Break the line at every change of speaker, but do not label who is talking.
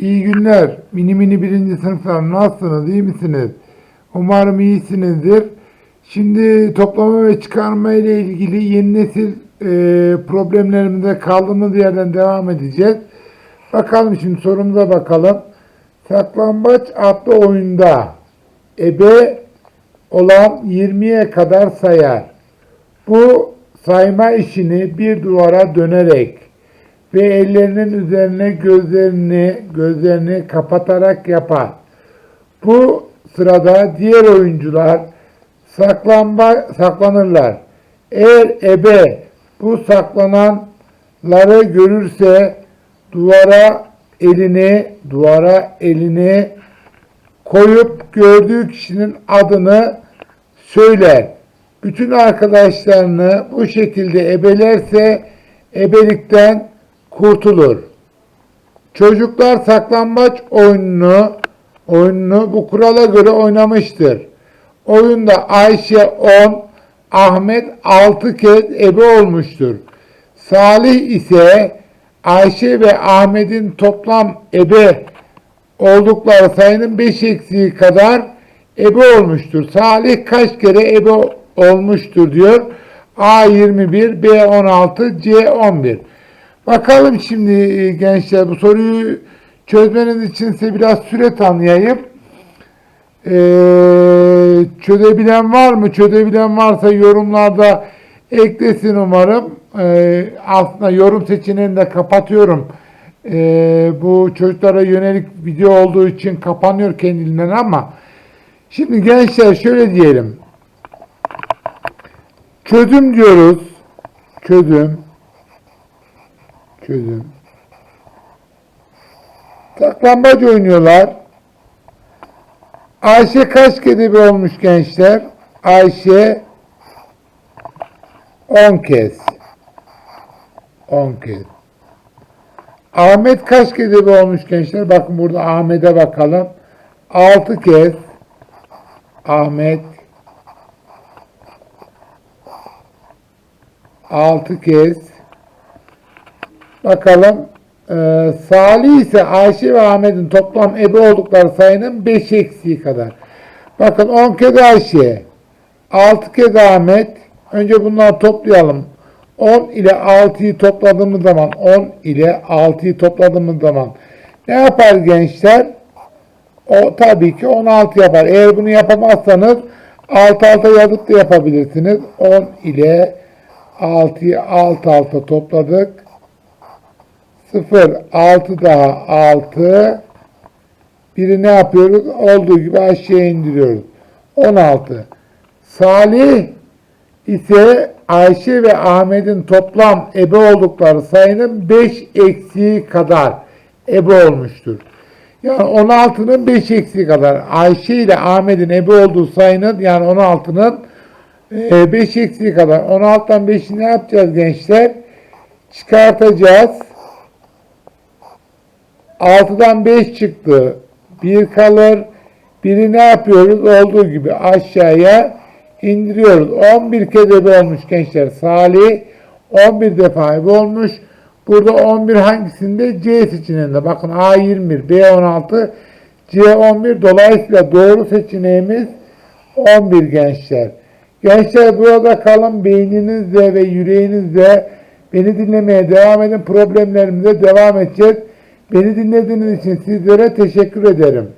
İyi günler. Mini mini birinci sınıflar nasılsınız? İyi misiniz? Umarım iyisinizdir. Şimdi toplama ve çıkarma ile ilgili yeni nesil e, problemlerimize kaldığımız yerden devam edeceğiz. Bakalım şimdi sorumuza bakalım. Saklambaç adlı oyunda ebe olan 20'ye kadar sayar. Bu sayma işini bir duvara dönerek ve ellerinin üzerine gözlerini gözlerini kapatarak yapar. Bu sırada diğer oyuncular saklanma, saklanırlar. Eğer ebe bu saklananları görürse duvara elini duvara elini koyup gördüğü kişinin adını söyler. Bütün arkadaşlarını bu şekilde ebelerse ebelikten kurtulur. Çocuklar saklambaç oyununu oyununu bu kurala göre oynamıştır. Oyunda Ayşe 10, Ahmet 6 kez ebe olmuştur. Salih ise Ayşe ve Ahmet'in toplam ebe oldukları sayının 5 eksiği kadar ebe olmuştur. Salih kaç kere ebe olmuştur diyor. A21, B16, C11. Bakalım şimdi e, gençler bu soruyu çözmeniz için size biraz süre tanıyayım. Ee, çözebilen var mı? Çözebilen varsa yorumlarda eklesin umarım. Ee, aslında yorum seçeneğini de kapatıyorum. Ee, bu çocuklara yönelik video olduğu için kapanıyor kendiliğinden ama şimdi gençler şöyle diyelim. Çözüm diyoruz. Çözüm. Çözüm. Saklambaç oynuyorlar. Ayşe kaç bir olmuş gençler? Ayşe 10 kez. 10 kez. Ahmet kaç kere bir olmuş gençler? Bakın burada Ahmet'e bakalım. 6 kez. Ahmet 6 kez. Bakalım. Ee, Salih ise Ayşe ve Ahmet'in toplam ebe oldukları sayının 5 eksiği kadar. Bakın 10 kez Ayşe, 6 kez Ahmet. Önce bunları toplayalım. 10 ile 6'yı topladığımız zaman 10 ile 6'yı topladığımız zaman ne yapar gençler? O tabii ki 16 yapar. Eğer bunu yapamazsanız alt alta yazıp da yapabilirsiniz. 10 ile 6'yı alt alta topladık. 0, 6 daha 6. Biri ne yapıyoruz? Olduğu gibi aşağıya indiriyoruz. 16. Salih ise Ayşe ve Ahmet'in toplam ebe oldukları sayının 5 eksiği kadar ebe olmuştur. Yani 16'nın 5 eksiği kadar. Ayşe ile Ahmet'in ebe olduğu sayının yani 16'nın 5 eksiği kadar. 16'dan 5'i ne yapacağız gençler? Çıkartacağız. 6'dan 5 çıktı. 1 kalır. Biri ne yapıyoruz? Olduğu gibi aşağıya indiriyoruz. 11 kez ebe olmuş gençler. Salih 11 defa ebe olmuş. Burada 11 hangisinde? C seçeneğinde. Bakın A21, B16, C11. Dolayısıyla doğru seçeneğimiz 11 gençler. Gençler burada kalın beyninizle ve yüreğinizle beni dinlemeye devam edin. Problemlerimize devam edeceğiz. Beni dinlediğiniz için sizlere teşekkür ederim.